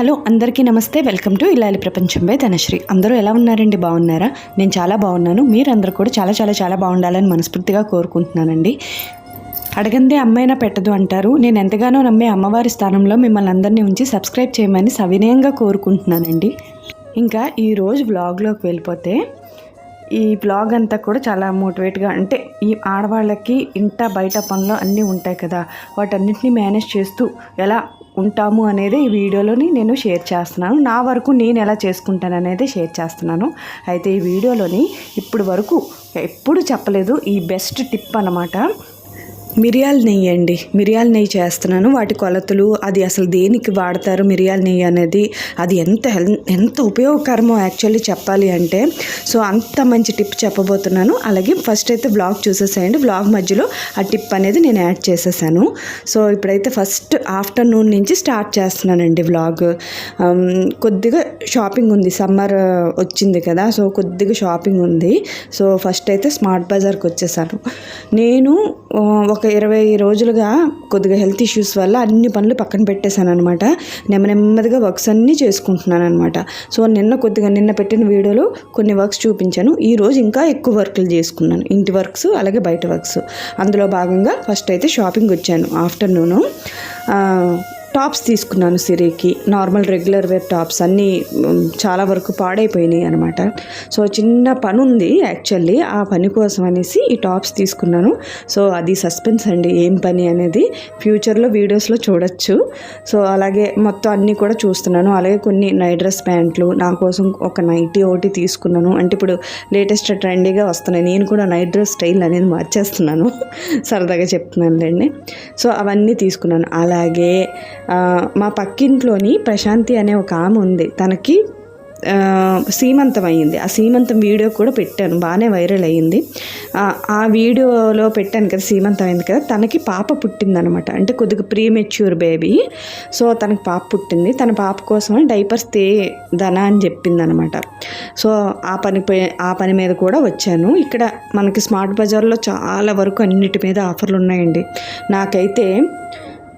Hello అందరికీ నమస్తే. Welcome to ఇలాలి ప్రపంచం బై ధనశ్రీ. అందరూ ఎలా ఉన్నారండి? బాగున్నారా? నేను చాలా బాగున్నాను. మీరందరూ కూడా చాలా చాలా చాలా బాగుండాలని మనస్ఫూర్తిగా కోరుకుంటున్నానండి. అడగందే అమ్మైనా పెట్టదు అంటారు. నేను ఎంతగానో నమ్మే అమ్మవారి స్థానంలో మిమ్మల్ని అందరినీ ఉంచి సబ్స్క్రైబ్ చేయమని సవినయంగా కోరుకుంటున్నానండి. ఇంకా ఈరోజు వ్లాగ్లోకి వెళ్ళిపోతే ఈ బ్లాగ్ అంతా కూడా చాలా మోటివేట్గా అంటే ఈ ఆడవాళ్ళకి ఇంట బయట పనులు అన్నీ ఉంటాయి కదా వాటన్నిటిని మేనేజ్ చేస్తూ ఎలా ఉంటాము అనేది ఈ వీడియోలోని నేను షేర్ చేస్తున్నాను. నా వరకు నేను ఎలా చేసుకుంటాను అనేది షేర్ చేస్తున్నాను. అయితే ఈ వీడియోలోని ఇప్పుడు వరకు ఎప్పుడు చెప్పలేదు. ఈ బెస్ట్ టిప్ అన్నమాట. మిరియాల నెయ్యి అండి. మిరియాల నెయ్యి చేస్తున్నాను. వాటి కొలతలు అది అసలు దేనికి వాడతారు మిరియాల నెయ్యి అనేది అది ఎంత ఎంత ఉపయోగకరమో యాక్చువల్లీ చెప్పాలి అంటే సో అంత మంచి టిప్ చెప్పబోతున్నాను. అలాగే ఫస్ట్ అయితే బ్లాగ్ చూసేసేయండి. బ్లాగ్ మధ్యలో ఆ టిప్ అనేది నేను యాడ్ చేసేసాను. సో ఇప్పుడైతే ఫస్ట్ ఆఫ్టర్నూన్ నుంచి స్టార్ట్ చేస్తున్నానండి వ్లాగ్ కొద్దిగా షాపింగ్ ఉంది. సమ్మర్ వచ్చింది కదా సో కొద్దిగా షాపింగ్ ఉంది. సో ఫస్ట్ అయితే స్మార్ట్ బజార్కి వచ్చేసాను. నేను ఒక ఒక ఇరవై రోజులుగా కొద్దిగా హెల్త్ ఇష్యూస్ వల్ల అన్ని పనులు పక్కన పెట్టేశాను అనమాట నెమ్మ నెమ్మదిగా వర్క్స్ అన్నీ చేసుకుంటున్నాను అనమాట సో నిన్న కొద్దిగా నిన్న పెట్టిన వీడియోలో కొన్ని వర్క్స్ చూపించాను. ఈ రోజు ఇంకా ఎక్కువ వర్క్లు చేసుకున్నాను. ఇంటి వర్క్స్ అలాగే బయట వర్క్స్. అందులో భాగంగా ఫస్ట్ అయితే షాపింగ్ వచ్చాను ఆఫ్టర్నూను. టాప్స్ తీసుకున్నాను సిరికి. నార్మల్ రెగ్యులర్ వేర్ టాప్స్ అన్నీ చాలా వరకు పాడైపోయినాయి అనమాట సో చిన్న పని ఉంది యాక్చువల్లీ. ఆ పని కోసం అనేసి ఈ టాప్స్ తీసుకున్నాను. సో అది సస్పెన్స్ అండి. ఏం పని అనేది ఫ్యూచర్లో వీడియోస్లో చూడొచ్చు. సో అలాగే మొత్తం అన్నీ కూడా చూస్తున్నాను. అలాగే కొన్ని నైట్ డ్రెస్ ప్యాంట్లు నా కోసం ఒక నైటీ ఒకటి తీసుకున్నాను. అంటే ఇప్పుడు లేటెస్ట్ ట్రెండీగా వస్తున్నాయి. నేను కూడా నైట్ డ్రెస్ స్టైల్ అనేది మార్చేస్తున్నాను. సరదాగా చెప్తున్నాను చెప్తున్నానులేండి. సో అవన్నీ తీసుకున్నాను. అలాగే మా పక్కింట్లోని ప్రశాంతి అనే ఒక ఆమె ఉంది. తనకి సీమంతం అయ్యింది ఆ సీమంతం వీడియో కూడా పెట్టాను. బాగానే వైరల్ అయ్యింది. ఆ, వీడియోలో పెట్టాను కదా సీమంతం అయింది కదా తనకి పాప పుట్టిందనమాట. అంటే కొద్దిగా ప్రీ మెచ్యూర్ బేబీ సో తనకి పాప పుట్టింది. తన పాప కోసం డైపర్స్ తే ధన అని చెప్పిందనమాట. సో ఆ పని ఆ పని మీద కూడా వచ్చాను. ఇక్కడ మనకి స్మార్ట్ బజార్లో చాలా వరకు అన్నిటి మీద ఆఫర్లు ఉన్నాయండి. నాకైతే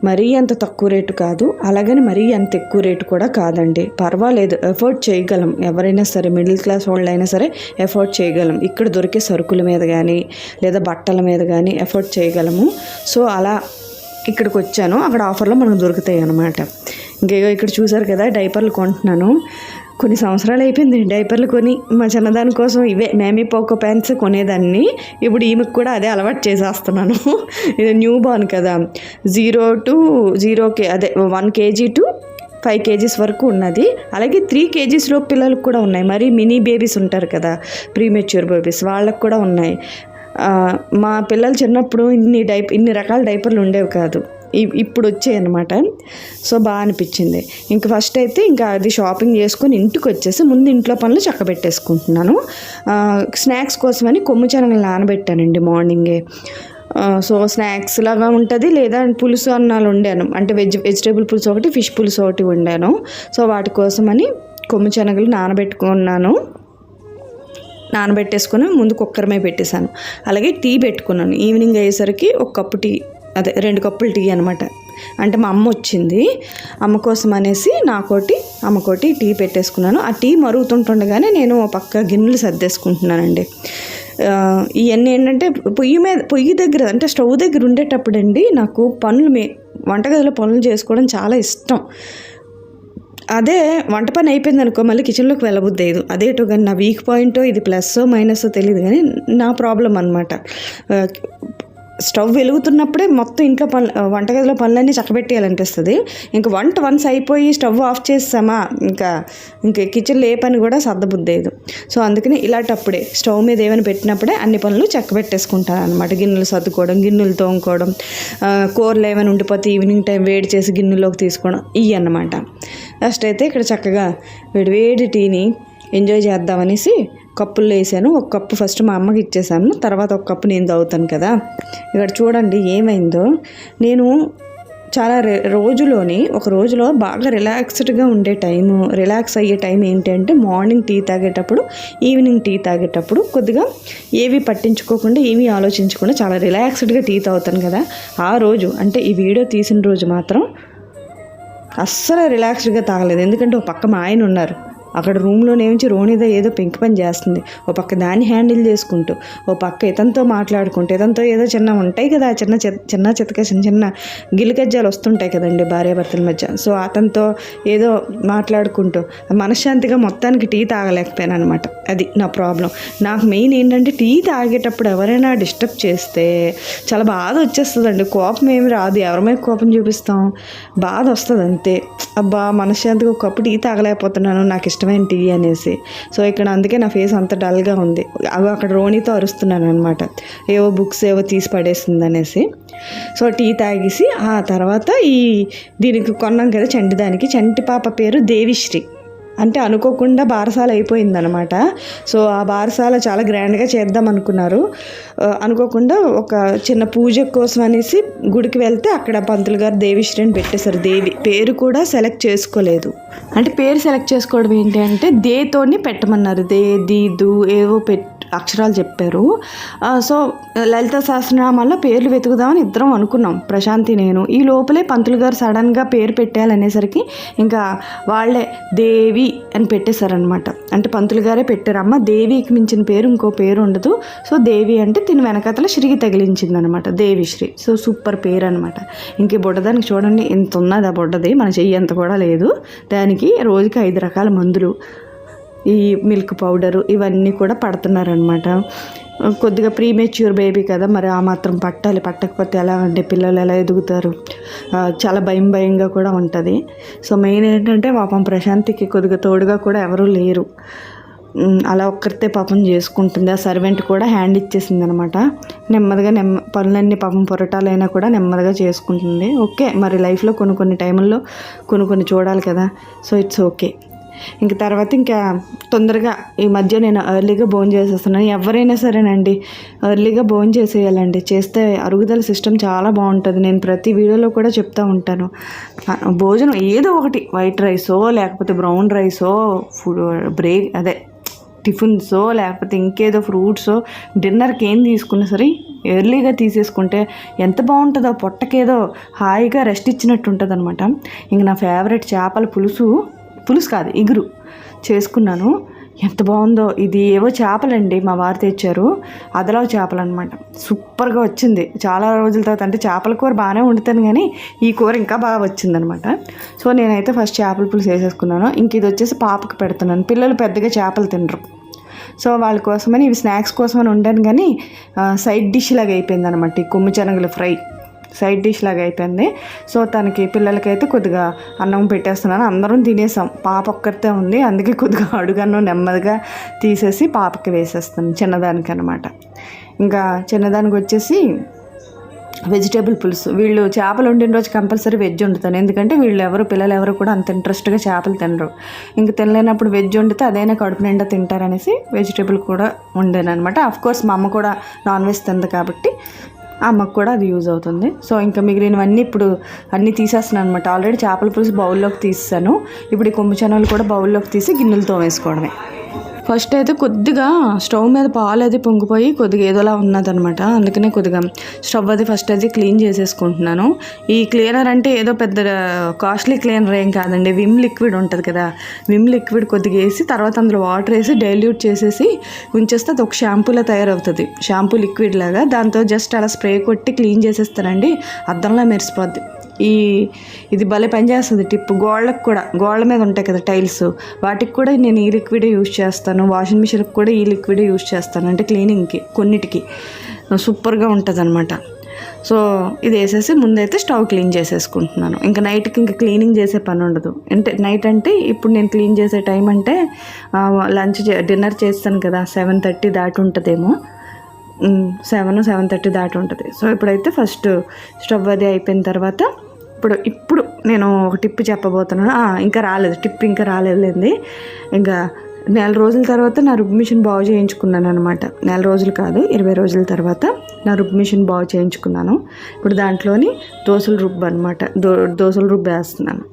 మరీ అంత తక్కువ రేటు కాదు అలాగని మరీ అంత ఎక్కువ రేటు కూడా కాదండి. పర్వాలేదు ఎఫోర్డ్ చేయగలం. ఎవరైనా సరే మిడిల్ క్లాస్ వాళ్ళు అయినా సరే ఎఫోర్డ్ చేయగలం. ఇక్కడ దొరికే సరుకుల మీద కానీ లేదా బట్టల మీద కానీ ఎఫోర్డ్ చేయగలము. సో అలా ఇక్కడికి వచ్చాను. అక్కడ ఆఫర్లో మనకు దొరుకుతాయి అన్నమాట. ఇంకేదో ఇక్కడ చూసారు కదా డైపర్లు కొంటున్నాను. కొన్ని సంవత్సరాలు అయిపోయింది. డైపర్లు కొని మా చిన్నదాని కోసం ఇవే మేమే పోకో ప్యాంట్స్ కొనేదాన్ని. ఇప్పుడు ఈమెకు కూడా అదే అలవాటు చేసేస్తున్నాను. ఇది న్యూ బార్న్ కదా. జీరో టు జీరో కే అదే one KG to five KGs వరకు ఉన్నది. అలాగే త్రీ కేజీస్లో పిల్లలకు కూడా ఉన్నాయి. మరి మినీ బేబీస్ ఉంటారు కదా ప్రీమెచ్యూర్ బేబీస్ వాళ్ళకు కూడా ఉన్నాయి. మా పిల్లలు చిన్నప్పుడు ఇన్ని డైప్ ఇన్ని రకాల డైపర్లు ఉండేవి కాదు. ఇప్పుడు వచ్చాయి అనమాట సో బాగా అనిపించింది ఇంకా ఫస్ట్ అయితే ఇంకా అది షాపింగ్ చేసుకొని ఇంటికి వచ్చేసి ముందు ఇంట్లో పనులు చక్కబెట్టేసుకుంటున్నాను. స్నాక్స్ కోసమని కొమ్ము శనగలు నానబెట్టానండి మార్నింగే. సో స్నాక్స్ లాగా ఉంటుంది లేదా పులుసు అన్నాలు వండాను. అంటే వెజ్ వెజిటేబుల్ పులుసు ఒకటి ఫిష్ పులుసు ఒకటి వండాను. సో వాటి కోసమని కొమ్ము శనగలు నానబెట్టుకున్నాను. నానబెట్టేసుకుని ముందు కుక్కర్ మీద పెట్టేశాను. అలాగే టీ పెట్టుకున్నాను. ఈవినింగ్ అయ్యేసరికి ఒక కప్పు టీ. అదే రెండు కప్పులు టీ అనమాట అంటే మా అమ్మ వచ్చింది అమ్మ కోసం అనేసి నాకోటి అమ్మకోటి టీ పెట్టేసుకున్నాను. ఆ టీ మరుగుతుంటుండగానే నేను పక్క గిన్నెలు సర్దేసుకుంటున్నానండి. ఇవన్నీ ఏంటంటే పొయ్యి మీద పొయ్యి దగ్గర అంటే స్టవ్ దగ్గర ఉండేటప్పుడు అండి నాకు పనులు మే వంటగదిలో పనులు చేసుకోవడం చాలా ఇష్టం. అదే వంట పని అయిపోయింది అనుకో మళ్ళీ కిచెన్లోకి వెళ్ళబుద్ది లేదు అదేటో కానీ నా వీక్ పాయింటో ఇది ప్లస్ మైనస్ తెలియదు కానీ నా ప్రాబ్లం అనమాట స్టవ్ వెలుగుతున్నప్పుడే మొత్తం ఇంట్లో పనులు వంటగదిలో పనులన్నీ చక్కబెట్టేయాలనిపిస్తుంది. ఇంకా వంట వన్స్ అయిపోయి స్టవ్ ఆఫ్ చేస్తామా ఇంకా ఇంకా కిచెన్లో ఏ పని కూడా సర్దబుద్దేదు సో అందుకని ఇలాంటప్పుడే స్టవ్ మీద ఏమైనా పెట్టినప్పుడే అన్ని పనులు చక్కబెట్టేసుకుంటాను అనమాట గిన్నెలు సర్దుకోవడం గిన్నెలు తోముకోవడం కూరలు ఏమైనా ఉండిపోతే ఈవినింగ్ టైం వేడి చేసి గిన్నెలోకి తీసుకోవడం ఇవి అన్నమాట. ఫస్ట్ అయితే ఇక్కడ చక్కగా వేడి వేడి టీని ఎంజాయ్ చేద్దామనేసి కప్పుల్లో వేసాను. ఒక కప్పు ఫస్ట్ మా అమ్మకి ఇచ్చేసాను. తర్వాత ఒక కప్పు నేను తాగుతాను కదా. ఇక్కడ చూడండి ఏమైందో. నేను చాలా రే రోజులోని ఒక రోజులో బాగా రిలాక్స్డ్గా ఉండే టైము రిలాక్స్ అయ్యే టైం ఏంటంటే మార్నింగ్ టీ తాగేటప్పుడు ఈవినింగ్ టీ తాగేటప్పుడు కొద్దిగా ఏవి పట్టించుకోకుండా ఏమీ ఆలోచించకుండా చాలా రిలాక్స్డ్గా టీ తాగుతాను కదా. ఆ రోజు అంటే ఈ వీడియో తీసిన రోజు మాత్రం అస్సలు రిలాక్స్డ్గా తాగలేదు. ఎందుకంటే ఒక పక్క మా ఆయన ఉన్నారు. అక్కడ రూమ్లోనేమించి రోణిద ఏదో పెంకి పని చేస్తుంది. ఓ పక్క దాన్ని హ్యాండిల్ చేసుకుంటూ ఓ పక్క ఇతనితో మాట్లాడుకుంటూ ఇతనితో ఏదో చిన్న ఉంటాయి కదా చిన్న చిన్న చిన్న చితక చిన్న చిన్న గిలికజ్జాలు వస్తుంటాయి కదండి భార్యాభర్తల మధ్య. సో అతనితో ఏదో మాట్లాడుకుంటూ మనశ్శాంతిగా మొత్తానికి టీ తాగలేకపోయాను అనమాట అది నా ప్రాబ్లం. నాకు మెయిన్ ఏంటంటే టీ తాగేటప్పుడు ఎవరైనా డిస్టర్బ్ చేస్తే చాలా బాధ వచ్చేస్తుందండి. కోపం ఏమి రాదు. ఎవరి మీద కోపం చూపిస్తాం? బాధ వస్తుంది అంతే అబ్బా మనశ్శాంతిగా ఒక కప్పు టీ తాగలేకపోతున్నాను. నాకు ఇష్టం ఇష్టమైన టీ అనేసి. సో ఇక్కడ అందుకే నా ఫేస్ అంత డల్గా ఉంది. అవి అక్కడ రోణితో అరుస్తున్నాను అనమాట ఏవో బుక్స్ ఏవో తీసి పడేస్తుంది అనేసి. సో టీ తాగేసి ఆ తర్వాత ఈ దీనికి కొన్నాం కదా చంటి దానికి చంటి పాప పేరు దేవిశ్రీ. అంటే అనుకోకుండా బారసాల అయిపోయిందనమాట సో ఆ బారసాల చాలా గ్రాండ్గా చేద్దాం అనుకున్నారు. అనుకోకుండా ఒక చిన్న పూజ కోసం అనేసి గుడికి వెళ్తే అక్కడ పంతులు గారు దేవిశ్రీ అని పెట్టేశారు. దేవి పేరు కూడా సెలెక్ట్ చేసుకోలేదు. అంటే పేరు సెలెక్ట్ చేసుకోవడం ఏంటి అంటే దేతోని పెట్టమన్నారు. దే ది దు ఏవో పెట్ అక్షరాలు చెప్పారు. సో లలిత సహస్రనామాల్లో పేర్లు వెతుకుదామని ఇద్దరం అనుకున్నాం. ప్రశాంతి నేను. ఈ లోపలే పంతులు గారు సడన్గా పేరు పెట్టాలనేసరికి ఇంకా వాళ్ళే దేవి అని పెట్టేశారనమాట అంటే పంతులు గారే పెట్టారమ్మ. దేవికి మించిన పేరు ఇంకో పేరు ఉండదు. సో దేవి అంటే తిని వెనకతల శ్రీకి తగిలించింది అనమాట దేవిశ్రీ. సో సూపర్ పేరు అనమాట ఇంక బుడ్డదానికి చూడండి ఇంత ఉన్నది ఆ బుడ్డది. మన చెయ్యి అంత కూడా లేదు. దానికి రోజుకి ఐదు రకాల మందులు ఈ మిల్క్ పౌడరు ఇవన్నీ కూడా పడుతున్నారనమాట కొద్దిగా ప్రీమెచ్యూర్ బేబీ కదా మరి ఆ మాత్రం పట్టాలి. పట్టకపోతే ఎలా అంటే పిల్లలు ఎలా ఎదుగుతారు? చాలా భయం భయంగా కూడా ఉంటుంది. సో మెయిన్ ఏంటంటే పాపం ప్రశాంతికి కొద్దిగా తోడుగా కూడా ఎవరూ లేరు. అలా ఒక్కరితే పాపం చేసుకుంటుంది. ఆ సర్వెంట్ కూడా హ్యాండ్ ఇచ్చేసింది అనమాట నెమ్మదిగా నెమ్మ పనులన్నీ పాపం పొరటాలైనా కూడా నెమ్మదిగా చేసుకుంటుంది. ఓకే మరి లైఫ్లో కొన్ని కొన్ని టైంలో కొన్ని కొన్ని చూడాలి కదా. So it's okay. ఇంక తర్వాత ఇంకా తొందరగా ఈ మధ్య నేను ఎర్లీగా భోజనం చేసేస్తున్నాను. ఎవరైనా సరేనండి ఎర్లీగా భోజనం చేసేయాలండి. చేస్తే అరుగుదల సిస్టమ్ చాలా బాగుంటుంది. నేను ప్రతి వీడియోలో కూడా చెప్తా ఉంటాను. భోజనం ఏదో ఒకటి వైట్ రైసో లేకపోతే బ్రౌన్ రైసో ఫుడ్ బ్రేక్ అదే టిఫిన్సో లేకపోతే ఇంకేదో ఫ్రూట్సో డిన్నర్కి ఏం తీసుకున్నా సరే ఎర్లీగా తీసేసుకుంటే ఎంత బాగుంటుందో పొట్టకేదో హాయిగా రెస్ట్ ఇచ్చినట్టు ఉంటుంది అనమాట ఇంక నా ఫేవరెట్ చేపల పులుసు పులుసు కాదు ఇగురు. చేసుకున్నాను. ఎంత బాగుందో. ఇది ఏవో చేపలండి మా వారు తెచ్చారు. అదలావు చేపలు అనమాట సూపర్గా వచ్చింది. చాలా రోజుల తర్వాత అంటే చేపల కూర బాగానే వండుతాను కానీ ఈ కూర ఇంకా బాగా వచ్చిందనమాట. సో నేనైతే ఫస్ట్ చేపల పులుసు వేసేసుకున్నాను. ఇంక ఇది వచ్చేసి పాపకు పెడుతున్నాను. పిల్లలు పెద్దగా చేపలు తినరు. సో వాళ్ళ కోసమని ఇవి స్నాక్స్ కోసమని వండాను కానీ సైడ్ డిష్ లాగా అయిపోయింది అనమాట ఈ కొమ్ము శనగలు ఫ్రై. సైడ్ డిష్ లాగా అయిపోయింది. సో తనకి పిల్లలకైతే కొద్దిగా అన్నం పెట్టేస్తున్నాను. అందరం తినేసాం. పాప ఒక్కరితే ఉంది. అందుకే కొద్దిగా అడుగన్నం నెమ్మదిగా తీసేసి పాపకి వేసేస్తాను చిన్నదానికి అనమాట ఇంకా చిన్నదానికి వచ్చేసి వెజిటేబుల్ పులుసు. వీళ్ళు చేపలు వండిన రోజు కంపల్సరీ వెజ్ వండుతాను. ఎందుకంటే వీళ్ళు ఎవరు పిల్లలు ఎవరు కూడా అంత ఇంట్రెస్ట్గా చేపలు తినరు. ఇంక తినలేనప్పుడు వెజ్ వండితే అదైనా కడుపు నిండా తింటారనేసి వెజిటేబుల్ కూడా వండాను అనమాట కోర్స్ మా అమ్మ కూడా నాన్ వెజ్ తింది కాబట్టి అమ్మకు కూడా అది యూజ్ అవుతుంది. సో ఇంకా మిగిలినవన్నీ ఇప్పుడు అన్నీ తీసేస్తున్నాను అనమాట ఆల్రెడీ చేపల పులుసు బౌల్లోకి తీసాను ఇప్పుడు ఈ కొమ్ము చెనలు కూడా బౌల్లోకి తీసి గిన్నెలతో వేసుకోవడమే. ఫస్ట్ అయితే కొద్దిగా స్టవ్ మీద పాలు అది పొంగిపోయి కొద్దిగా ఏదోలా ఉన్నదనమాట అందుకనే కొద్దిగా స్టవ్ అది ఫస్ట్ అది క్లీన్ చేసేసుకుంటున్నాను. ఈ క్లీనర్ అంటే ఏదో పెద్ద కాస్ట్లీ క్లీనర్ ఏం కాదండి. విమ్ లిక్విడ్ ఉంటుంది కదా విమ్ లిక్విడ్ కొద్దిగా వేసి తర్వాత అందులో వాటర్ వేసి డైల్యూట్ చేసేసి ఉంచేస్తే అది ఒక షాంపూలా తయారవుతుంది. షాంపూ లిక్విడ్ లాగా. దాంతో జస్ట్ అలా స్ప్రే కొట్టి క్లీన్ చేసేస్తానండి. అద్దంలో మెరిసిపోద్ది. ఈ ఇది భలే పనిచేస్తుంది టిప్. గోళ్ళకు కూడా గోళ్ళ మీద ఉంటాయి కదా టైల్స్. వాటికి కూడా నేను ఈ లిక్విడే యూజ్ చేస్తాను. వాషింగ్ మిషన్కి కూడా ఈ లిక్విడే యూజ్ చేస్తాను. అంటే క్లీనింగ్కి కొన్నిటికి. సూపర్గా ఉంటుంది అనమాట సో ఇది వేసేసి ముందైతే స్టవ్ క్లీన్ చేసేసుకుంటున్నాను. ఇంకా నైట్కి ఇంకా క్లీనింగ్ చేసే పని ఉండదు. అంటే నైట్ అంటే ఇప్పుడు నేను క్లీన్ చేసే టైం అంటే లంచ్ డిన్నర్ చేస్తాను కదా సెవెన్ థర్టీ దాటి ఉంటుందేమో. సెవెన్ సెవెన్ థర్టీ దాటి ఉంటుంది. సో ఇప్పుడైతే ఫస్ట్ స్టవ్ అది అయిపోయిన తర్వాత ఇప్పుడు ఇప్పుడు నేను ఒక టిప్ చెప్పబోతున్నాను. ఇంకా రాలేదు. టిప్ ఇంకా రాలేదులేండి. ఇంకా నెల రోజుల తర్వాత నా రుబ్ మిషన్ బాగు చేయించుకున్నాను అనమాట నెల రోజులు కాదు ఇరవై రోజుల తర్వాత నా రుబ్ మిషన్ బాగు చేయించుకున్నాను. ఇప్పుడు దాంట్లోని దోశల రుబ్బు అనమాట దో దోశల రుబ్బు వేస్తున్నాను.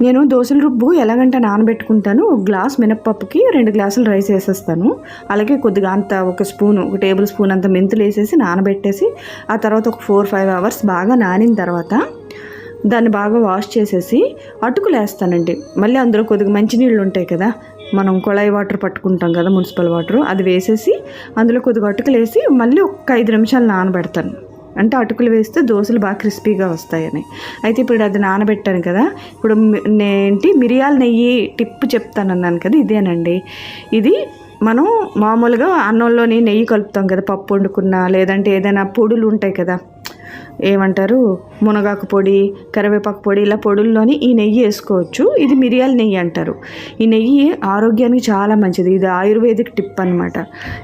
నేను దోశల రుబ్బు ఎలాగంటే నానబెట్టుకుంటాను. ఒక గ్లాస్ మినప్పప్పుకి రెండు గ్లాసులు రైస్ వేసేస్తాను. అలాగే కొద్దిగా అంత ఒక స్పూన్ ఒక టేబుల్ స్పూన్ అంత మెంతులు వేసేసి నానబెట్టేసి ఆ తర్వాత ఒక ఫోర్ ఫైవ్ అవర్స్ బాగా నానిన తర్వాత దాన్ని బాగా వాష్ చేసేసి అటుకులు వేస్తానండి మళ్ళీ అందులో కొద్దిగా మంచినీళ్ళు ఉంటాయి కదా మనం కుళాయి వాటర్ పట్టుకుంటాం కదా మున్సిపల్ వాటర్ అది వేసేసి అందులో కొద్దిగా అటుకులు వేసి మళ్ళీ ఒక ఐదు నిమిషాలు నానబెడతాను. అంటే అటుకులు వేస్తే దోశలు బాగా క్రిస్పీగా వస్తాయని. అయితే ఇప్పుడు అది నానబెట్టాను కదా ఇప్పుడు నేంటి మిరియాల నెయ్యి టిప్ చెప్తానన్నాను కదా ఇదేనండి. ఇది మనం మామూలుగా అన్నంలోని నెయ్యి కలుపుతాం కదా పప్పు వండుకున్నా లేదంటే ఏదైనా పొడులు ఉంటాయి కదా ఏమంటారు? మునగాకు పొడి కరివేపాకు పొడి ఇలా పొడుల్లోని ఈ నెయ్యి వేసుకోవచ్చు. ఇది మిరియాల నెయ్యి అంటారు. ఈ నెయ్యి ఆరోగ్యానికి చాలా మంచిది. ఇది ఆయుర్వేదిక్ టిప్ అనమాట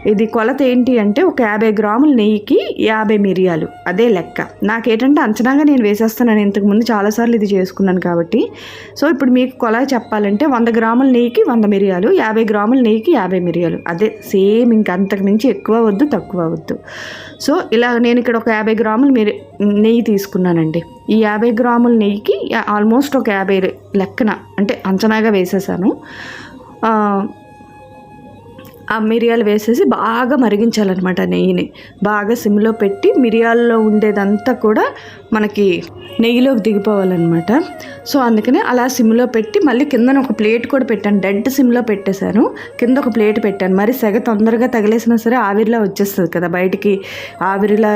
ఇది కొలత ఏంటి అంటే ఒక యాభై గ్రాముల నెయ్యికి యాభై మిరియాలు. అదే లెక్క. నాకేంటంటే అంచనాగా నేను వేసేస్తాను ఇంతకుముందు చాలాసార్లు ఇది చేసుకున్నాను కాబట్టి. సో ఇప్పుడు మీకు కొల చెప్పాలంటే వంద గ్రాముల నెయ్యికి వంద మిరియాలు యాభై గ్రాముల నెయ్యికి యాభై మిరియాలు. అదే సేమ్ ఇంకా అంతకు మించి ఎక్కువ వద్దు తక్కువ వద్దు. సో ఇలా నేను ఇక్కడ ఒక యాభై గ్రాములు మిరి నెయ్యి తీసుకున్నానండి. ఈ యాభై గ్రాముల నెయ్యికి ఆల్మోస్ట్ ఒక యాభై లెక్కన అంటే అంచనాగా వేసేసాను. ఆ, ఆ మిరియాలు వేసేసి బాగా మరిగించాలన్నమాట నెయ్యిని. బాగా సిమ్లో పెట్టి మిరియాల్లో ఉండేదంతా కూడా మనకి నెయ్యిలోకి దిగిపోవాలన్నమాట. సో అందుకని అలా సిమ్లో పెట్టి మళ్ళీ కిందన ఒక ప్లేట్ కూడా పెట్టాను. డెడ్ సిమ్లో పెట్టేశాను. కింద ఒక ప్లేట్ పెట్టాను. మరి సెగ తొందరగా తగిలేసినా సరే ఆవిరిలా వచ్చేస్తుంది కదా బయటికి. ఆవిరిలా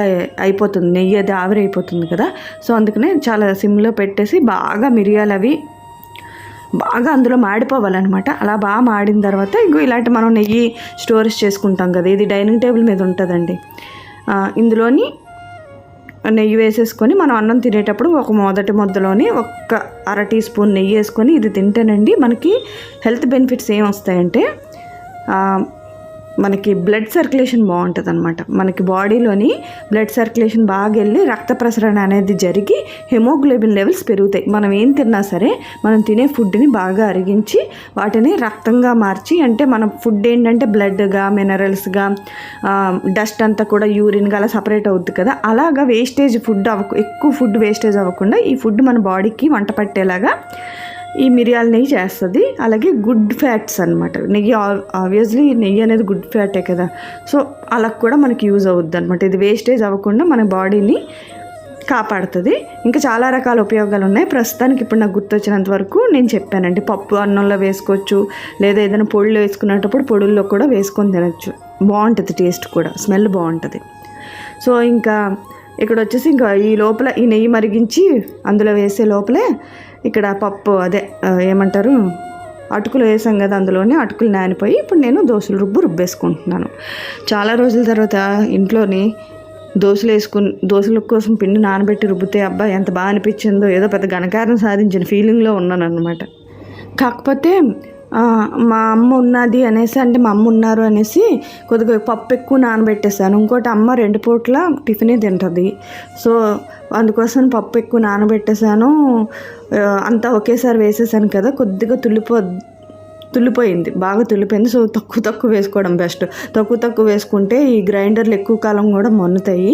అయిపోతుంది. నెయ్యి అది ఆవిరి అయిపోతుంది కదా. సో అందుకనే చాలా సిమ్లో పెట్టేసి బాగా మిరియాలు అవి బాగా అందులో మాడిపోవాలన్నమాట. అలా బాగా మాడిన తర్వాత ఇంకో ఇలాంటి మనం నెయ్యి స్టోరేజ్ చేసుకుంటాం కదా. ఇది డైనింగ్ టేబుల్ మీద ఉంటుందండి. ఇందులోని నెయ్యి వేసేసుకొని మనం అన్నం తినేటప్పుడు ఒక మొదటి ముద్దలోని ఒక్క అర టీ స్పూన్ నెయ్యి వేసుకొని ఇది తింటేనండి మనకి హెల్త్ బెనిఫిట్స్ ఏం వస్తాయంటే మనకి బ్లడ్ సర్క్యులేషన్ బాగుంటుంది అనమాట మనకి బాడీలోని బ్లడ్ సర్క్యులేషన్ బాగా వెళ్ళి రక్త ప్రసరణ అనేది జరిగి హెమోగ్లోబిన్ లెవెల్స్ పెరుగుతాయి. మనం ఏం తిన్నా సరే మనం తినే ఫుడ్ని బాగా అరిగించి వాటిని రక్తంగా మార్చి అంటే మన ఫుడ్ ఏంటంటే బ్లడ్గా మినరల్స్గా డస్ట్ అంతా కూడా యూరిన్గా అలా సపరేట్ అవుద్ది కదా. అలాగా వేస్టేజ్ ఫుడ్ అవ్వ ఎక్కువ ఫుడ్ వేస్టేజ్ అవ్వకుండా ఈ ఫుడ్ మన బాడీకి వంట పట్టేలాగా ఈ మిరియాల నెయ్యి చేస్తుంది. అలాగే గుడ్ ఫ్యాట్స్ అనమాట నెయ్యి ఆబ్వియస్లీ నెయ్యి అనేది గుడ్ ఫ్యాటే కదా. సో అలా కూడా మనకి యూజ్ అవుద్ది అనమాట ఇది వేస్టేజ్ అవ్వకుండా మన బాడీని కాపాడుతుంది. ఇంకా చాలా రకాల ఉపయోగాలు ఉన్నాయి. ప్రస్తుతానికి ఇప్పుడు నాకు గుర్తొచ్చినంత వరకు నేను చెప్పానండి. పప్పు అన్నంలో వేసుకోవచ్చు లేదా ఏదైనా పొడిలో వేసుకునేటప్పుడు పొడుల్లో కూడా వేసుకొని తినచ్చు. బాగుంటుంది టేస్ట్ కూడా. స్మెల్ బాగుంటుంది. సో ఇంకా ఇక్కడ వచ్చేసి ఇంకా ఈ లోపల ఈ నెయ్యి మరిగించి అందులో వేసే లోపలే ఇక్కడ పప్పు అదే ఏమంటారు? అటుకులు వేసాం కదా అందులోనే అటుకులు నానిపోయి ఇప్పుడు నేను దోశలు రుబ్బు రుబ్బేసుకుంటున్నాను. చాలా రోజుల తర్వాత ఇంట్లోని దోశలు వేసుకుని దోశల కోసం పిండి నానబెట్టి రుబ్బితే అబ్బా ఎంత బాగా అనిపించిందో ఏదో పెద్ద ఘనకారం సాధించిన ఫీలింగ్లో ఉన్నాను అనమాట కాకపోతే మా అమ్మ ఉన్నది అనేసి అంటే మా అమ్మ ఉన్నారు అనేసి కొద్దిగా పప్పు ఎక్కువ నానబెట్టేసాను ఇంకోటి అమ్మ రెండు పూట్ల టిఫినే తింటుంది. సో అందుకోసం పప్పు ఎక్కువ నానబెట్టేసాను అంతా ఒకేసారి వేసేసాను కదా కొద్దిగా తుల్లిపో తుల్లిపోయింది బాగా తుల్లిపోయింది. సో తక్కువ తక్కువ వేసుకోవడం బెస్ట్. తక్కువ తక్కువ వేసుకుంటే ఈ గ్రైండర్లు ఎక్కువ కాలం కూడా మన్నుతాయి.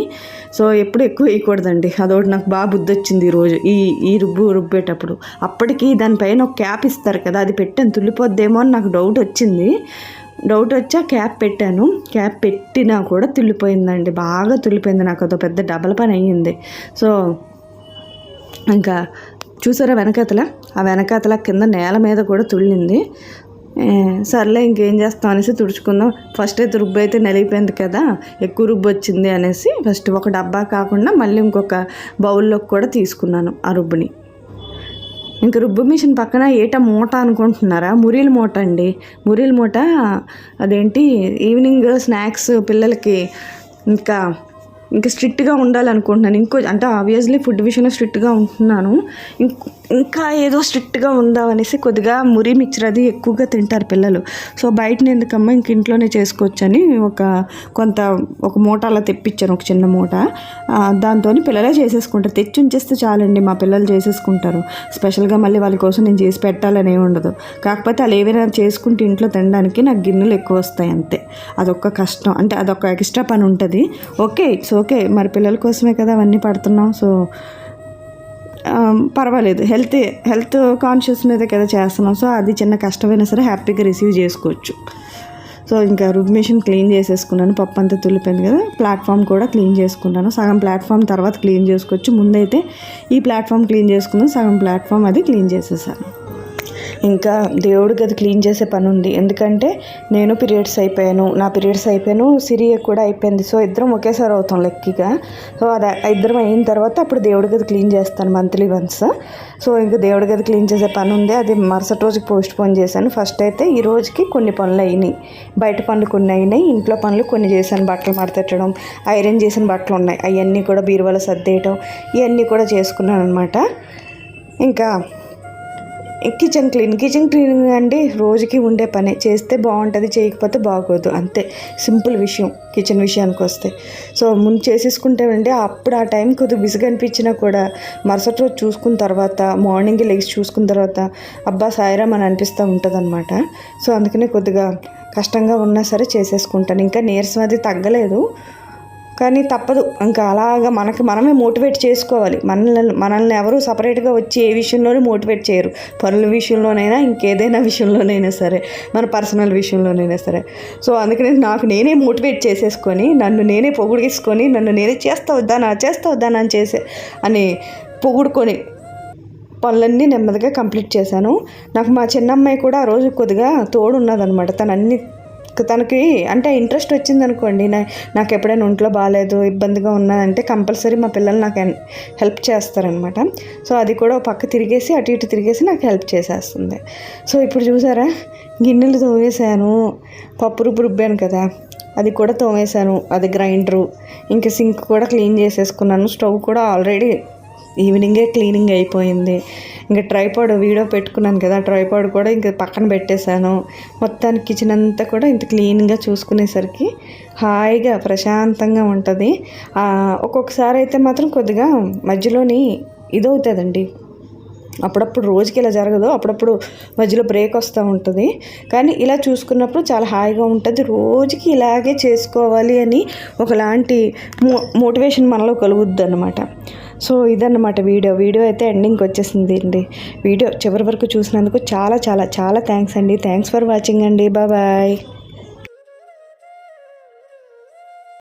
సో ఎప్పుడు ఎక్కువ వేయకూడదండి. అదొకటి నాకు బాగా బుద్ధి వచ్చింది ఈరోజు ఈ ఈ రుబ్బు రుబ్బేటప్పుడు. అప్పటికి దానిపైన ఒక క్యాప్ ఇస్తారు కదా అది పెట్టాను. తుల్లిపోద్దేమో అని నాకు డౌట్ వచ్చింది. డౌట్ వచ్చా క్యాప్ పెట్టాను. క్యాప్ పెట్టినా కూడా తుల్లిపోయిందండి. బాగా తుల్లిపోయింది నాకు. అదో పెద్ద డబల్ పని అయ్యింది. సో ఇంకా చూసారా వెనకతల? ఆ వెనకాతల కింద నేల మీద కూడా తుళ్ళింది సర్లే ఇంకేం చేస్తాం అనేసి తుడుచుకుందాం. ఫస్ట్ అయితే రుబ్బు అయితే నలిగిపోయింది కదా ఎక్కువ రుబ్బు వచ్చింది అనేసి ఫస్ట్ ఒక డబ్బా కాకుండా మళ్ళీ ఇంకొక బౌల్లోకి కూడా తీసుకున్నాను ఆ రుబ్బుని. ఇంక రుబ్బు మిషన్ పక్కన ఏట మూట అనుకుంటున్నారా? మురీల మూట అండి. మురీల మూట అదేంటి ఈవినింగ్ స్నాక్స్ పిల్లలకి ఇంకా ఇంకా స్ట్రిక్ట్గా ఉండాలనుకుంటున్నాను. ఇంకో అంటే ఆబ్వియస్లీ ఫుడ్ విషయంలో స్ట్రిక్ట్గా ఉంటున్నాను. ఇంకో ఇంకా ఏదో స్ట్రిక్ట్గా ఉందా అనేసి కొద్దిగా మురి మిక్చర్ అది ఎక్కువగా తింటారు పిల్లలు. సో బయటని ఎందుకమ్మా ఇంక ఇంట్లోనే చేసుకోవచ్చని ఒక కొంత ఒక మూట అలా తెప్పించాను ఒక చిన్న మూట. దాంతో పిల్లలే చేసేసుకుంటారు. తెచ్చి ఉంచేస్తే చాలండి మా పిల్లలు చేసేసుకుంటారు. స్పెషల్గా మళ్ళీ వాళ్ళ కోసం నేను చేసి పెట్టాలని ఉండదు. కాకపోతే వాళ్ళు ఏవైనా చేసుకుంటే ఇంట్లో తినడానికి నాకు గిన్నెలు ఎక్కువ వస్తాయి అంతే. అదొక కష్టం. అంటే అదొక ఎక్స్ట్రా పని ఉంటుంది. Okay it's okay. మరి పిల్లల కోసమే కదా అవన్నీ పడుతున్నాం. సో పర్వాలేదు. హెల్త్ హెల్త్ కాన్షియస్ మీద కదా చేస్తున్నాం. సో అది చిన్న కష్టమైనా సరే హ్యాపీగా రిసీవ్ చేసుకోవచ్చు. సో ఇంకా రుబ్ మిషన్ క్లీన్ చేసేసుకున్నాను. పప్పు అంతా తులిపోయింది కదా. ప్లాట్ఫామ్ కూడా క్లీన్ చేసుకున్నాను. సగం ప్లాట్ఫామ్ తర్వాత క్లీన్ చేసుకోవచ్చు. ముందైతే ఈ ప్లాట్ఫామ్ క్లీన్ చేసుకున్నాను సగం ప్లాట్ఫామ్ అది క్లీన్ చేసేసాను. ఇంకా దేవుడి గది క్లీన్ చేసే పని ఉంది. ఎందుకంటే నేను పీరియడ్స్ అయిపోయాను. నా పీరియడ్స్ అయిపోయాను. సిరి కూడా అయిపోయింది. సో ఇద్దరం ఒకేసారి అవుతాం లెక్కగా. సో అది ఇద్దరం అయిన తర్వాత అప్పుడు దేవుడి గది క్లీన్ చేస్తాను మంత్లీ వన్స్. సో ఇంకా దేవుడి గది క్లీన్ చేసే పని ఉంది. అది మరుసటి రోజుకి పోస్ట్ పోన్ చేశాను. ఫస్ట్ అయితే ఈ రోజుకి కొన్ని పనులు అయినాయి. బయట పనులు కొన్ని అయినాయి. ఇంట్లో పనులు కొన్ని చేశాను. బట్టలు మడతెట్టడం ఐరన్ చేసిన బట్టలు ఉన్నాయి. అవన్నీ కూడా బీరువాలో సర్దేయటం ఇవన్నీ కూడా చేసుకున్నాను అనమాట ఇంకా కిచెన్ క్లీన్ కిచెన్ క్లీనింగ్ అంటే రోజుకి ఉండే పనే. చేస్తే బాగుంటుంది చేయకపోతే బాగోదు. అంతే. సింపుల్ విషయం కిచెన్ విషయానికి వస్తే. సో ముందు చేసేసుకుంటే అండి అప్పుడు ఆ టైం కొద్దిగా బిజీగా అనిపించినా కూడా మరుసటి రోజు చూసుకున్న తర్వాత మార్నింగ్ లెగ్స్ చూసుకున్న తర్వాత అబ్బా సాయిరామ్ అని అనిపిస్తూ ఉంటుంది అనమాట సో అందుకనే కొద్దిగా కష్టంగా ఉన్నా సరే చేసేసుకుంటాను. ఇంకా నీరసం అది తగ్గలేదు. కానీ తప్పదు. ఇంకా అలాగా మనకి మనమే మోటివేట్ చేసుకోవాలి. మనల్ని మనల్ని ఎవరు సపరేట్గా వచ్చి ఏ విషయంలోనూ మోటివేట్ చేయరు. పనుల విషయంలోనైనా ఇంకేదైనా విషయంలోనైనా సరే. మన పర్సనల్ విషయంలోనైనా సరే. సో అందుకని నాకు నేనే మోటివేట్ చేసేసుకొని నన్ను నేనే పొగుడిసుకొని నన్ను నేనే చేస్తా వద్దానా చేస్తా వద్దానా అని చేసే అని పొగుడుకొని పనులన్నీ నెమ్మదిగా కంప్లీట్ చేశాను. నాకు మా చిన్నమ్మాయి కూడా ఆ రోజు కొద్దిగా తోడు ఉన్నదనమాట తను అన్ని తనకి అంటే ఇంట్రెస్ట్ వచ్చింది అనుకోండి నా నాకు ఎప్పుడైనా ఒంట్లో బాగాలేదు ఇబ్బందిగా ఉన్నదంటే కంపల్సరీ మా పిల్లలు నాకు హెల్ప్ చేస్తారనమాట సో అది కూడా ఒక పక్క తిరిగేసి అటు ఇటు తిరిగేసి నాకు హెల్ప్ చేసేస్తుంది. సో ఇప్పుడు చూసారా? గిన్నెలు తోమేశాను పప్పు రుబ్బు రుబ్బాను కదా అది కూడా తోమేశాను అది గ్రైండరు ఇంకా సింక్ కూడా క్లీన్ చేసేసుకున్నాను స్టవ్ కూడా ఆల్రెడీ ఈవినింగే క్లీనింగ్ అయిపోయింది. ఇంకా ట్రైపాడ్ వీడియో పెట్టుకున్నాను కదా ట్రైపాడ్ కూడా ఇంకా పక్కన పెట్టేశాను. మొత్తానికి కిచెన్ అంతా కూడా ఇంత క్లీన్గా చూసుకునేసరికి హాయిగా ప్రశాంతంగా ఉంటుంది. ఒక్కొక్కసారి అయితే మాత్రం కొద్దిగా మధ్యలోని ఇదవుతుందండి. అప్పుడప్పుడు రోజుకి ఇలా జరగదు అప్పుడప్పుడు మధ్యలో బ్రేక్ వస్తూ ఉంటుంది. కానీ ఇలా చూసుకున్నప్పుడు చాలా హాయిగా ఉంటుంది. రోజుకి ఇలాగే చేసుకోవాలి అని ఒకలాంటి మో మోటివేషన్ మనలో కలుగుద్ది అనమాట సో ఇదన్నమాట వీడియో. వీడియో అయితే ఎండింగ్కి వచ్చేసింది అండి. వీడియో చివరి వరకు చూసినందుకు చాలా చాలా చాలా థ్యాంక్స్ అండి. థ్యాంక్స్ ఫర్ వాచింగ్ అండి. బాయ్